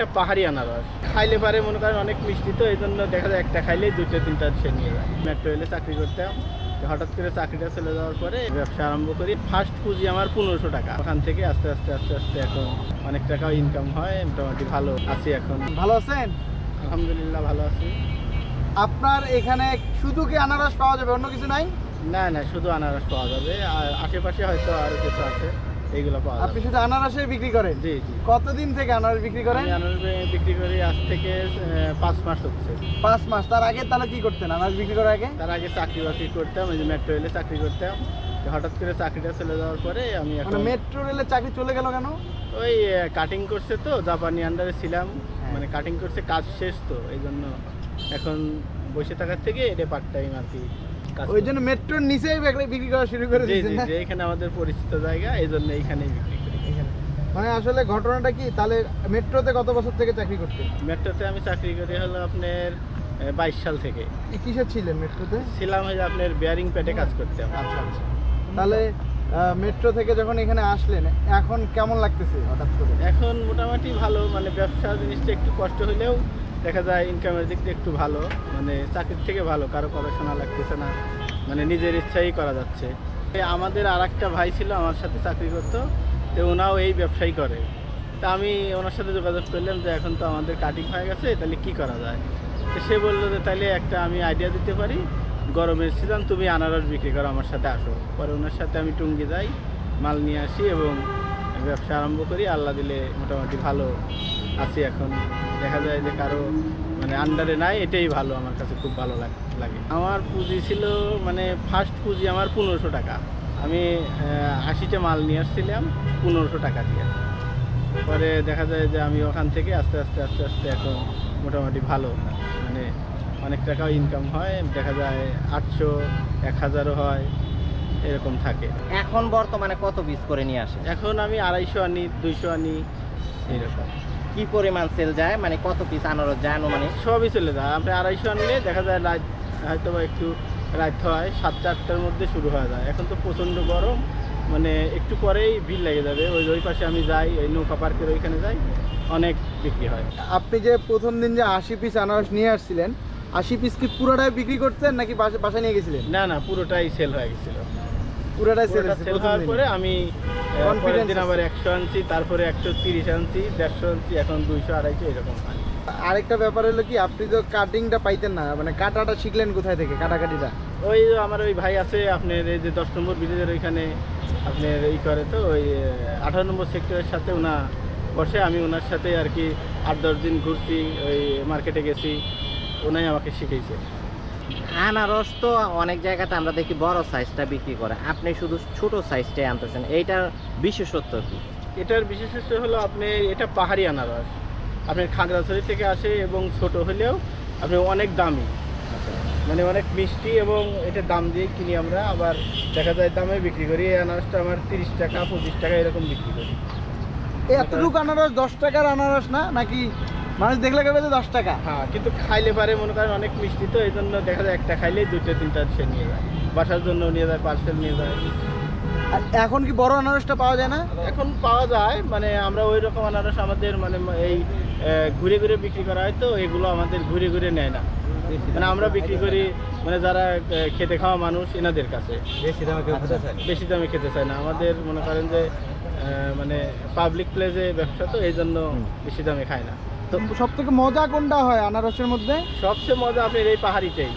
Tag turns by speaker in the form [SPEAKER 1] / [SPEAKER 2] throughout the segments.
[SPEAKER 1] এটা পাহাড়ি আনারস। খাইলে পারে মনে করেন অনেক মিষ্টি তো এই জন্য দেখা যায় একটা খাইলেই দুটো তিনটা সে নিয়ে যায়। মেট্রো রেলে চাকরি করতাম হঠাৎ করে চাকরিটা চলে যাওয়ার পরে ব্যবসা আরম্ভ করি। ফার্স্ট পুঁজি আমার পনেরোশো টাকা। ওখান থেকে আস্তে আস্তে আস্তে আস্তে এখন অনেক টাকা ইনকাম হয় মোটামুটি ভালো আছি এখন।
[SPEAKER 2] ভালো আছেন?
[SPEAKER 1] আলহামদুলিল্লাহ ভালো আছি।
[SPEAKER 2] আপনার এখানে শুধু কি আনারস পাওয়া যাবে অন্য কিছু নাই?
[SPEAKER 1] না না শুধু আনারস পাওয়া যাবে। আর আশেপাশে হয়তো আরও কিছু আছে। এইগুলো পাওয়া
[SPEAKER 2] আপনি শুধু আনারসের বিক্রি করেন?
[SPEAKER 1] জি জি।
[SPEAKER 2] কতদিন থেকে আনারস বিক্রি করেন?
[SPEAKER 1] আনারস বিক্রি করি আজ থেকে পাঁচ মাস হচ্ছে।
[SPEAKER 2] পাঁচ মাস। তার আগে তাহলে কি করতেন আনারস বিক্রি করার আগে?
[SPEAKER 1] তার আগে চাকরি বাকরি করতাম ওই যে মেট্রো রেলে চাকরি করতাম। হঠাৎ করে চাকরিটা চলে যাওয়ার পরে আমি
[SPEAKER 2] মানে
[SPEAKER 1] এখন
[SPEAKER 2] মেট্রো রেলের চাকরি চলে গেল কেন?
[SPEAKER 1] ওই কাটিং করছে তো জাপানি আন্ডারে ছিলাম।
[SPEAKER 2] হ্যাঁ।
[SPEAKER 1] মানে কাটিং করছে কাজ শেষ তো এই জন্য এখন বসে থাকার থেকে এটা পার্ট টাইম আর কি।
[SPEAKER 2] ওই জন্য মেট্রোর নিচেই বিক্রি করা শুরু করে
[SPEAKER 1] দিয়েছে। এখানে আমাদের পরিচিত জায়গা এই জন্য এইখানেই বিক্রি করি।
[SPEAKER 2] এখানে। মানে আসলে ঘটনাটা কি? তাহলে মেট্রোতে কত বছর থেকে চাকরি করতেন?
[SPEAKER 1] মেট্রোতে আমি চাকরি করি হলো আপনার বাইশ সাল থেকে।
[SPEAKER 2] কি কিসের ছিলেন মেট্রোতে
[SPEAKER 1] ছিলাম হয়ে আপনার বেয়ারিং প্যাটে কাজ করতাম।
[SPEAKER 2] আচ্ছা আচ্ছা। তাহলে মেট্রো থেকে যখন এখানে আসলেন, এখন কেমন লাগতেছে হঠাৎ করে?
[SPEAKER 1] এখন মোটামুটি ভালো মানে ব্যবসা জিনিসটা একটু কষ্ট হলেও দেখা যায় ইনকামের দিক দিয়ে একটু ভালো মানে চাকরির থেকে ভালো, কারও পড়াশোনা লাগতেছে না মানে নিজের ইচ্ছাই করা যাচ্ছে। আমাদের আর একটা ভাই ছিল আমার সাথে চাকরি করতো, তো ওনাও এই ব্যবসাই করে। তা আমি ওনার সাথে যোগাযোগ করলাম যে এখন তো আমাদের কাটিং হয়ে গেছে, তাহলে কি করা যায়? তো সে বলল যে তাহলে একটা আমি আইডিয়া দিতে পারি গরমের সিজন তুমি আনারস বিক্রি করো, আমার সাথে আসো। পরে ওনার সাথে আমি টুঙ্গি যাই, মাল নিয়ে আসি এবং ব্যবসা আরম্ভ করি। আল্লাহ দিলে মোটামুটি ভালো আছি এখন। দেখা যায় যে কারও মানে আন্ডারে নাই, এটাই ভালো, আমার কাছে খুব ভালো লাগ- আমার পুঁজি ছিল মানে ফার্স্ট পুঁজি আমার পনেরোশো টাকা। আমি আশিটা মাল নিয়ে আসছিলাম, পনেরোশো টাকা দিয়ে। পরে দেখা যায় যে আমি ওখান থেকে আস্তে আস্তে আস্তে আস্তে এখন মোটামুটি ভালো। মানে অনেক টাকাও ইনকাম হয় দেখা যায় আটশো এক হাজারও হয় এরকম থাকে।
[SPEAKER 3] এখন বর্তমানে কত পিস করে নিয়ে আসে?
[SPEAKER 1] এখন আমি আড়াইশো আনি দুইশো আনি এরকম।
[SPEAKER 3] কি পরিমাণ সেল যায়? মানে কত পিস আনারস যায় আনুমানিক?
[SPEAKER 1] সবই চলে যায়। আপনি আড়াইশো আনলে দেখা যায় রাত হয়তো বা একটু রাত হয় সাতটা আটটার মধ্যে শুরু হয়ে যায়। এখন তো প্রচণ্ড গরম মানে একটু পরেই ভিড় লেগে যাবে। ওই ওই পাশে আমি যাই ওই নৌকা পার্কের ওইখানে যাই অনেক বিক্রি হয়।
[SPEAKER 2] আপনি যে প্রথম দিন যে আশি পিস আনারস নিয়ে আসছিলেন আশি পিস কি পুরোটাই বিক্রি করতেন নাকি বাসা- বাসায় নিয়ে গেছিলেন?
[SPEAKER 1] না না পুরোটাই সেল হয়ে গেছিল।
[SPEAKER 2] পুরোটাই সেল
[SPEAKER 1] সেল হওয়ার পরে আমি দিন আবার একশো আনছি তারপরে একশো তিরিশ আনছি দেড়শো আনছি এখন দুইশো আড়াইশো এরকম আনি
[SPEAKER 2] আরেকটা ব্যাপার হলো কি আপনি তো কাটিংটা পাইতেন না মানে কাটাটা শিখলেন কোথায় থেকে কাটাকাটিটা?
[SPEAKER 1] ওই আমার ওই ভাই আছে আপনার এই যে দশ নম্বর ব্রিজের ওইখানে আপনার এই করে তো ওই আঠারো নম্বর সেক্টরের সাথে ওনা বসে আমি ওনার সাথে আর কি আট দশ দিন ঘুরছি ওই মার্কেটে গেছি ওনাই আমাকে শিখিয়েছে
[SPEAKER 3] আনারস তো অনেক জায়গাতে আমরা দেখি বড় সাইজটা বিক্রি করে। আপনি শুধু ছোট সাইজটাই আনতেছেন এইটার বিশেষত্ব কি?
[SPEAKER 1] এটার বিশেষত্ব হলো আপনি এটা পাহাড়ি আনারস। আপনি খাগড়াছড়ি থেকে আসে এবং ছোট হলেও আপনি অনেক দামি। মানে অনেক মিষ্টি এবং এটা দাম দিয়ে কিনি আমরা আবার দেখা যায় দামে বিক্রি করি। এই আনারসটা আমার তিরিশ টাকা পঁচিশ টাকা এরকম বিক্রি করি।
[SPEAKER 2] এতটুকু আনারস দশ টাকার আনারস না? নাকি মানুষ দেখলে কেবে দশ টাকা?
[SPEAKER 1] হ্যাঁ কিন্তু খাইলে পারে মনে করেন অনেক মিষ্টি তো এই জন্য দেখা যায় একটা খাইলেই দুটো তিনটা সে নিয়ে যায়। বাসার জন্য নিয়ে যায় পার্সেল নিয়ে যায়।
[SPEAKER 2] আর এখন কি বড় আনারসটা পাওয়া যায় না?
[SPEAKER 1] এখন পাওয়া যায় মানে আমরা ওই রকম আনারস আমাদের মানে এই ঘুরে ঘুরে বিক্রি করা হয় তো এগুলো আমাদের ঘুরে ঘুরে নেয় না। মানে আমরা বিক্রি করি মানে যারা খেতে খাওয়া মানুষ এনাদের কাছে।
[SPEAKER 2] আচ্ছা।
[SPEAKER 1] বেশি দামে খেতে চায় না। আমাদের মনে করেন যে মানে পাবলিক প্লেসে ব্যবসা তো এই জন্য বেশি দামে খায় না।
[SPEAKER 2] তো সব থেকে মজা কোনটা হয় আনারসের মধ্যে?
[SPEAKER 1] সবচেয়ে মজা আপনার এই পাহাড়িটাই।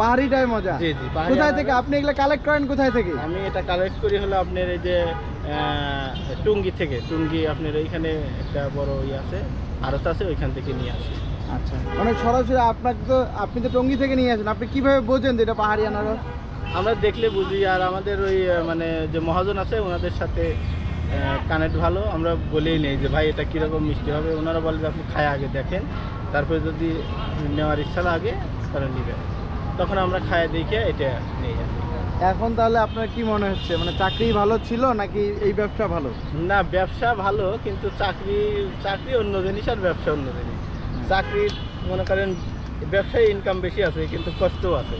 [SPEAKER 2] পাহাড়িটাই মজা?
[SPEAKER 1] জি জি
[SPEAKER 2] কোথায় থেকে? আপনি এগুলো কালেক্ট করেন কোথায় থেকে?
[SPEAKER 1] আমি এটা কালেক্ট করি হলো আপনার এই যে টুঙ্গি থেকে। টুঙ্গি আপনার এইখানে একটা বড় ইয়ে আছে আড়ত আছে ওইখান থেকে নিয়ে আসি।
[SPEAKER 2] আচ্ছা। মানে সরাসরি আপনাকে তো আপনি তো টঙ্গি থেকে নিয়ে আসেন। আপনি কীভাবে বোঝেন যে এটা পাহাড়ি আনারস?
[SPEAKER 1] আমরা দেখলে বুঝি আর আমাদের ওই মানে যে মহাজন আছে ওনাদের সাথে কানেক্ট ভালো আমরা বলেই নেই যে ভাই এটা কীরকম মিষ্টি হবে? ওনারা বলে যে আপনি খায় আগে দেখেন তারপরে যদি নেওয়ার ইচ্ছা লাগে তাহলে নেবেন। তখন আমরা খায় দেখে এটা নিয়ে যাই
[SPEAKER 2] এখন তাহলে আপনার কি মনে হচ্ছে? মানে চাকরি ভালো ছিল নাকি এই ব্যবসা ভালো?
[SPEAKER 1] না ব্যবসা ভালো কিন্তু চাকরি চাকরি অন্য জিনিস আর ব্যবসা অন্য জিনিস। চাকরির মনে করেন ব্যবসায় ইনকাম বেশি আছে কিন্তু কষ্টও আছে।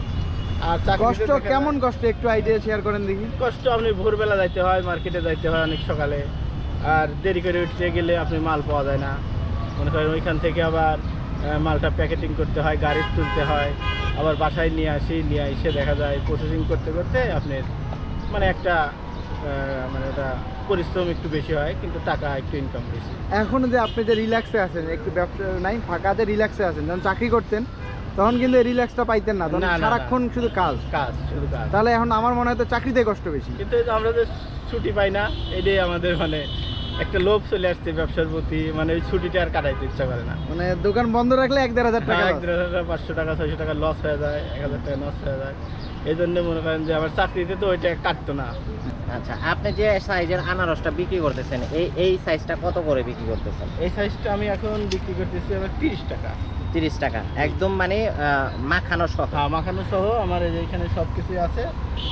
[SPEAKER 1] আর
[SPEAKER 2] কষ্ট কেমন কষ্ট? একটু আইডিয়া শেয়ার করেন দেখি।
[SPEAKER 1] কষ্ট আপনি ভোরবেলা যাইতে হয় মার্কেটে যাইতে হয় অনেক সকালে। আর দেরি করে উঠতে গেলে আপনি মাল পাওয়া যায় না। মনে করেন ওইখান থেকে আবার মালটা প্যাকেটিং করতে হয় গাড়ির তুলতে হয়। আবার বাসায় নিয়ে আসি নিয়ে এসে দেখা যায় প্রসেসিং করতে করতে আপনার মানে একটা মানে এটা পরিশ্রম একটু বেশি হয় কিন্তু টাকা একটু ইনকাম বেশি।
[SPEAKER 2] এখন যে আপনি যে রিল্যাক্সে আছেন একটু ব্যবসা নাই ফাঁকাতে রিল্যাক্সে আছেন যখন চাকরি করতেন তখন কিন্তু রিল্যাক্সটা পাইতেন না। তখন। সারাক্ষণ শুধু কাজ।
[SPEAKER 1] কাজ শুধু কাজ।
[SPEAKER 2] তাহলে এখন আমার মনে হয় তো চাকরিতে কষ্ট বেশি।
[SPEAKER 1] কিন্তু আমরা যে ছুটি পাই না এটাই আমাদের মানে একটা লোভ চলে আসছে ব্যবসার প্রতি। মানে ওই ছুটিটা আর কাটাইতে ইচ্ছা করে না।
[SPEAKER 2] মানে দোকান বন্ধ রাখলে এক দেড় হাজার টাকা
[SPEAKER 1] হ্যাঁ, এক দেড় হাজার, পাঁচশো টাকা ছয়শো টাকা লস হয়ে যায় এক হাজার টাকা লস হয়ে যায়। এই জন্য মনে করেন যে আমার চাকরিতে তো ওইটা কাটতো না।
[SPEAKER 3] আচ্ছা আপনি যে সাইজের আনারসটা বিক্রি করতেছেন এই এই সাইজটা কত করে বিক্রি করতেছেন?
[SPEAKER 1] এই সাইজটা আমি এখন বিক্রি করতেছি আমার তিরিশ টাকা।
[SPEAKER 3] তিরিশ টাকা। একদম মানে মাখানো সহ।
[SPEAKER 1] হ্যাঁ মাখানো সহ আমার এখানে সব কিছুই আছে।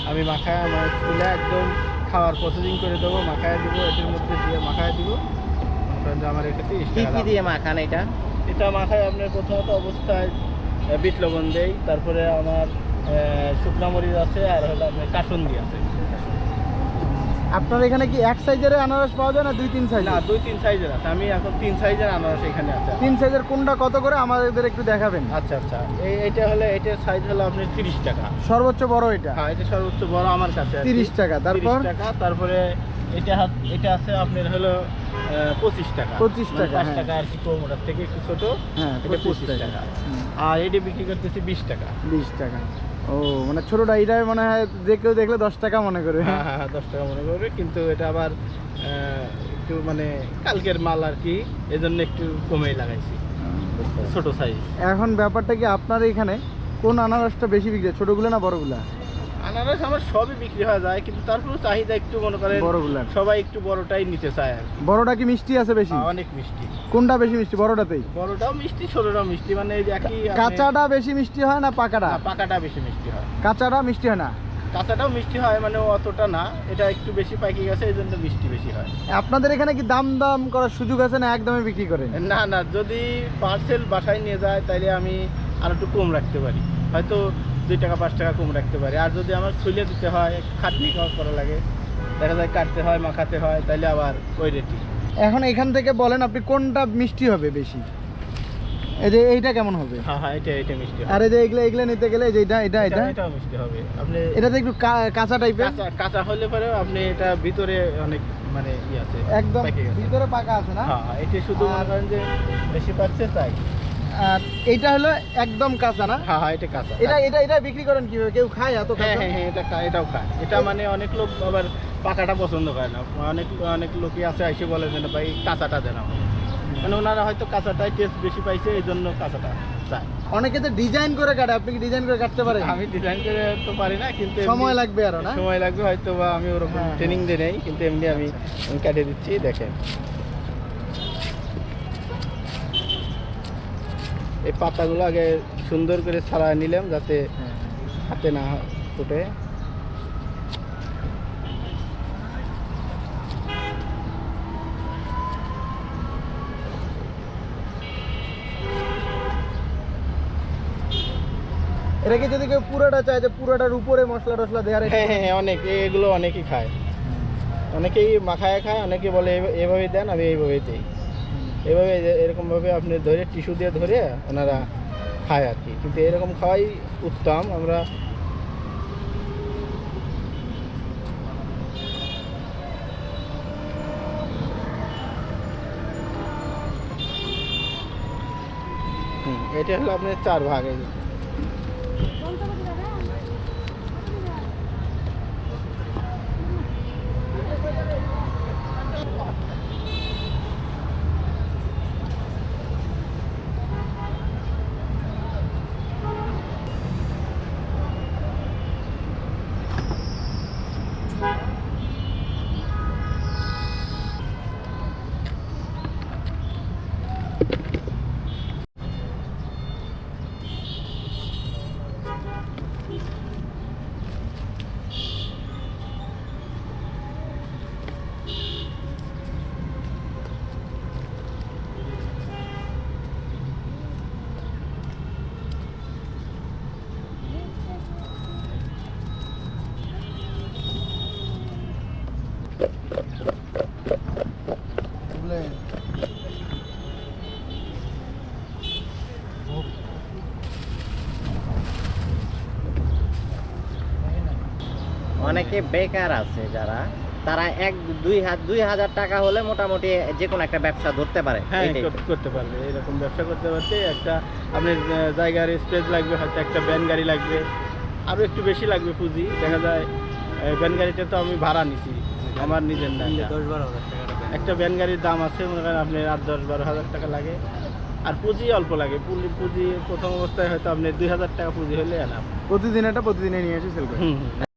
[SPEAKER 1] আমি মাখায় আমার স্কুলে একদম খাওয়ার প্রসেসিং করে দেবো মাখায় দিব এটার মধ্যে দিয়ে মাখায় দিব। আমার এটা তিরিশ
[SPEAKER 3] কি
[SPEAKER 1] টাকা
[SPEAKER 3] দিয়ে মাখান এটা?
[SPEAKER 1] এটা মাথায় আপনার প্রথমত অবস্থায় বিট লবণ দেই তারপরে আমার আহ, শুকনা মরিচ আছে আর হলো আপনার কাসুন্দি আছে।
[SPEAKER 2] আপনার এখানে কি এক সাইজের আনারস পাওয়া যায় না দুই তিন সাইজ
[SPEAKER 1] না দুই তিন সাইজের আছে। আমি এখন তিন সাইজের আনারস এখানে আছে।
[SPEAKER 2] তিন সাইজের কোনটা কত করে আমাদের একটু দেখাবেন।
[SPEAKER 1] আচ্ছা আচ্ছা। এই এটা হলে এটার সাইজ হলো আপনি তিরিশ টাকা।
[SPEAKER 2] সর্বোচ্চ বড় এটা?
[SPEAKER 1] হ্যাঁ এটা সর্বোচ্চ বড় আমার কাছে আর কি।
[SPEAKER 2] 30 টাকা, তারপর?
[SPEAKER 1] 30 টাকা। তারপরে এটা এটা আছে আপনার হলো পঁচিশ টাকা।
[SPEAKER 2] 25
[SPEAKER 1] মানে
[SPEAKER 2] টাকা,
[SPEAKER 1] পাঁচ
[SPEAKER 2] হ্যাঁ।
[SPEAKER 1] টাকা আর কি কম ওটার থেকে একটু ছোট।
[SPEAKER 2] হ্যাঁ
[SPEAKER 1] এটা
[SPEAKER 2] পঁচিশ
[SPEAKER 1] পঁচিশ
[SPEAKER 2] টাকা।
[SPEAKER 1] টাকা। আর এটি বিক্রি করতেছি বিশ টাকা।
[SPEAKER 2] বিশ টাকা। ও মানে ছোটটা এটাই মনে হয় যে কেউ দেখলে দশ টাকা মনে করবে
[SPEAKER 1] হ্যাঁ হ্যাঁ হ্যাঁ, দশ টাকা মনে করবে কিন্তু এটা আবার একটু মানে কালকের মাল আর কি এজন্য একটু কমেই লাগাইছি ছোট সাইজ
[SPEAKER 2] এখন ব্যাপারটা কি আপনার এখানে কোন আনারসটা বেশি বিক্রি ছোটগুলো না বড়গুলা?
[SPEAKER 1] আনারস আমার সবই বিক্রি হয়ে যায় কিন্তু তারপরেও চাহিদা একটু মনে করেন
[SPEAKER 2] বড়গুলা।
[SPEAKER 1] সবাই একটু বড়টাই নিতে চায় আর।
[SPEAKER 2] বড়টা কি মিষ্টি আছে বেশি?
[SPEAKER 1] হ্যাঁ, অনেক মিষ্টি।
[SPEAKER 2] কোনটা বেশি মিষ্টি বড়টাতেই?
[SPEAKER 1] বড়টাও মিষ্টি ছোটটাও মিষ্টি মানে এই যে একই
[SPEAKER 2] কাঁচাটা বেশি মিষ্টি হয় না পাকাটা?
[SPEAKER 1] পাকাটা বেশি মিষ্টি হয়।
[SPEAKER 2] কাঁচাটা মিষ্টি হয় না?
[SPEAKER 1] কাঁচাটাও মিষ্টি হয় মানে অতটা না এটা একটু বেশি পাকি গেছে এই জন্য মিষ্টি বেশি হয়।
[SPEAKER 2] আপনাদের এখানে কি দাম দাম করার সুযোগ আছে না একদমই বিক্রি করেন?
[SPEAKER 1] না না যদি পার্সেল বাসায় নিয়ে যায় তাহলে আমি আর একটু কম রাখতে পারি। হয়তো দুই টাকা পাঁচ টাকা কম রাখতে পারি। আর যদি আমার ছুলে দিতে হয় খাটনি করা লাগে দেখা যায় কাটতে হয় মাখাতে হয় তাহলে আবার ওই রেটই
[SPEAKER 2] এখন এখান থেকে বলেন আপনি কোনটা মিষ্টি হবে বেশি? এই যে এইটা কেমন হবে?
[SPEAKER 1] হ্যাঁ হ্যাঁ এটা এটা মিষ্টি
[SPEAKER 2] আর এই যে এগুলো এগুলো নিতে গেলে যে এটা এটা এটা?
[SPEAKER 1] এটা- মিষ্টি হবে। আপনি
[SPEAKER 2] এটাতে একটু কাঁচা টাইপের
[SPEAKER 1] কাঁচা হলে পরেও আপনি এটা ভিতরে অনেক মানে ই আছে
[SPEAKER 2] একদম ভিতরে পাকা আছে না?
[SPEAKER 1] হ্যাঁ হ্যাঁ, এটা শুধু মনে করেন যে বেশি পাচ্ছে তাই।
[SPEAKER 2] আর এইটা হলো একদম কাঁচা না?
[SPEAKER 1] হ্যাঁ হ্যাঁ এটা কাঁচা।
[SPEAKER 2] এটা এটা এটা বিক্রি করেন কীভাবে? কেউ খায় এত
[SPEAKER 1] হ্যাঁ হ্যাঁ হ্যাঁ এটা খা- এটাও খায়। এটা মানে অনেক লোক আবার পাকাটা পছন্দ করে না। অনেক অনেক লোকই আছে এসে বলে যে না ভাই কাঁচাটা দেন মানে ওনারা হয়তো কাঁচাটাই টেস্ট বেশি পাইছে এই জন্য কাঁচাটা চায়।
[SPEAKER 2] অনেকে তো ডিজাইন করে কাটে আপনি কি ডিজাইন করে কাটতে পারেন?
[SPEAKER 1] আমি ডিজাইন করে তো পারি না কিন্তু
[SPEAKER 2] সময় লাগবে আরও না?
[SPEAKER 1] সময় লাগবে হয়তো বা আমি ওরকম। ট্রেনিং দিয়ে নেই কিন্তু এমনি আমি আমি কাটে দিচ্ছি দেখেন। এই পাতাগুলো আগে সুন্দর করে ছাড়ায় নিলাম যাতে হাতে না ফুটে।
[SPEAKER 2] এটাকে যদি কেউ পুরোটা চায় যে পুরোটার উপরে মশলা টসলা দেওয়ার
[SPEAKER 1] হ্যাঁ হ্যাঁ অনেক এগুলো অনেকেই খায়। অনেকেই মাখায় খায় অনেকে বলে এভ- এভাবেই দেন আমি এইভাবেই দিই। এভাবে এরকমভাবে আপনি ধরে টিস্যু দিয়ে ধরে ওনারা খায় আর কি। কিন্তু এরকম খাওয়াই উত্তম, আমরা এটা হলো আপনার চার ভাগ। মানে
[SPEAKER 3] অনেকে বেকার আছে যারা তারা এক দুই হাত দুই হাজার টাকা হলে মোটামুটি যে কোনো একটা ব্যবসা ধরতে পারে।
[SPEAKER 1] হ্যাঁ, করতে পারবে এরকম ব্যবসা করতে পারতে একটা আপনার জায়গার স্পেস লাগবে হয়তো একটা ব্যান গাড়ি লাগবে আরও একটু বেশি লাগবে পুঁজি দেখা যায় ব্যান গাড়িটা তো আমি ভাড়া নিছি আমার নিজের না।
[SPEAKER 2] দশ বারো হাজার টাকা।
[SPEAKER 1] একটা ভ্যান গাড়ির দাম আছে মনে করেন আপনি আট দশ বারো হাজার টাকা লাগে। আর পুঁজি অল্প লাগে। পুঁজি পুঁজি প্রথম অবস্থায় হয়তো আপনি দুই হাজার টাকা পুঁজি হলে আনা
[SPEAKER 2] প্রতিদিন এটা প্রতিদিনে নিয়ে এসে সেল করে
[SPEAKER 1] হুম হুম।